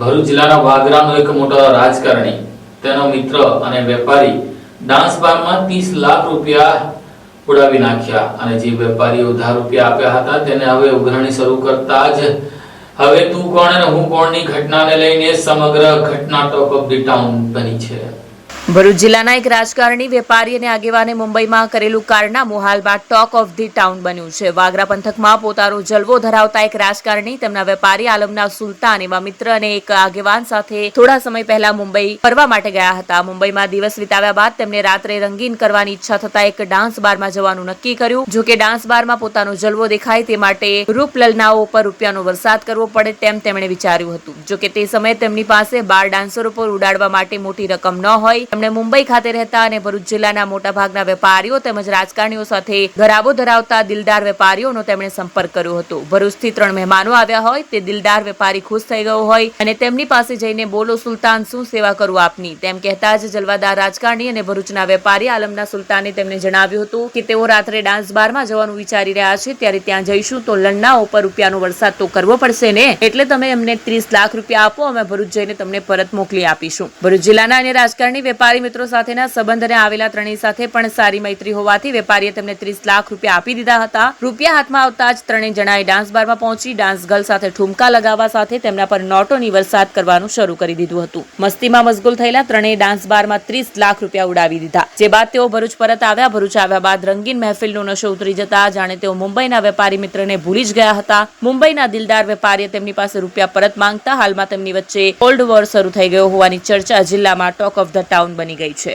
ભરૂચ જિલ્લાના વાગરાનો એક મોટો રાજકારણી. તેનો મિત્ર અને વેપારી ડાન્સ બારમાં ત્રીસ લાખ રૂપિયા ઉડાવી નાખ્યા અને જે વેપારીએ ઉધાર રૂપિયા આપ્યા હતા તેને હવે ઉઘરાણી શરૂ કરતા જ હવે તું કોણ અને હું કોણની ઘટનાને લઈને સમગ્ર ઘટના ટોપ ઓફ ધી ટાઉન બની છે. ભરૂચ જિલ્લાના એક રાજકારણી વેપારી અને આગેવાને મુંબઈમાં કરેલું કારનામું હાલમાં ટોક ઓફ ધી ટાઉન બન્યું છે. વાગરા પંથકમાં પોતાનો જલવો ધરાવતા એક રાજકારણી, તેમના વેપારી આલમના સુલતાન એવા મિત્ર અને એક આગેવાન સાથે થોડા સમય પહેલા મુંબઈ ફરવા માટે ગયા હતા. મુંબઈમાં દિવસ વિતાવ્યા બાદ તેમને રાત્રે રંગીન કરવાની ઈચ્છા થતા એક ડાન્સ બારમાં જવાનું નક્કી કર્યું. જો કે ડાન્સ બારમાં પોતાનો જલવો દેખાય તે માટે રૂપલલનાઓ પર રૂપિયાનો વરસાદ કરવો પડે તેમ તેમણે વિચાર્યું હતું. જો કે તે સમયે તેમની પાસે બાર ડાન્સરો પર ઉડાડવા માટે મોટી રકમ ન હોય તેમણે મુંબઈ ખાતે રહેતા અને ભરૂચ જિલ્લાના મોટાભાગના વેપારીઓ તેમજ રાજકારણીઓ સાથે ઘરાબો ધરાવતા દિલદાર વેપારીઓનો તેમણે સંપર્ક કર્યો હતો. ભરૂચથી ત્રણ મહેમાનો આવ્યા હોય, તે દિલદાર વેપારી ખુશ થઈ ગયો હોય અને તેમની પાસે જઈને બોલો, સુલતાન, શું સેવા કરું આપની? તેમ કહેતા જ જલવાદાર રાજકારણી અને ભરૂચના વેપારી આલમના સુલતાને તેમને જણાવ્યું હતું કે તેઓ રાત્રે ડાન્સ બારમાં જવાનું વિચારી રહ્યા છે, ત્યારે ત્યાં જઈશું તો લણનાઓ ઉપર રૂપિયાનો વરસાદ તો કરવો પડશે ને? એટલે તમે અમને ત્રીસ લાખ રૂપિયા આપો, અમે ભરૂચ જઈને તમને પરત મોકલી આપીશું. ભરૂચ જિલ્લાના અને રાજકારણી વેપારી મિત્રો સાથેના સંબંધને આવેલા ત્રણેય સાથે પણ સારી મૈત્રી હોવાથી વેપારીએ તેમને ત્રીસ લાખ રૂપિયા આપી દીધા હતા. રૂપિયા હાથમાં આવતા જ ત્રણેય જણાએ ડાન્સ બારમાં પહોંચી ડાન્સ ગર્લ સાથે ઠુમકા લગાવવા સાથે તેમના પર નોટોની વરસાદ કરવાનું શરૂ કરી દીધું હતું. મસ્તીમાં મશગુલ થયેલા ત્રણેય ડાન્સ બારમાં ત્રીસ લાખ રૂપિયા ઉડાવી દીધા. જે બાદ તેઓ ભરૂચ પરત આવ્યા. ભરૂચ આવ્યા બાદ રંગીન મહેફિલનો નશો ઉતરી જતા જાણે તેઓ મુંબઈના વેપારી મિત્રને ભૂલી જ ગયા હતા. મુંબઈના દિલદાર વેપારીએ તેમની પાસે રૂપિયા પરત માંગતા હાલમાં તેમની વચ્ચે કોલ્ડ વોર શરૂ થઈ ગયો હોવાની ચર્ચા જિલ્લામાં ટોક ઓફ ધ ટાઉન બની ગઈ છે.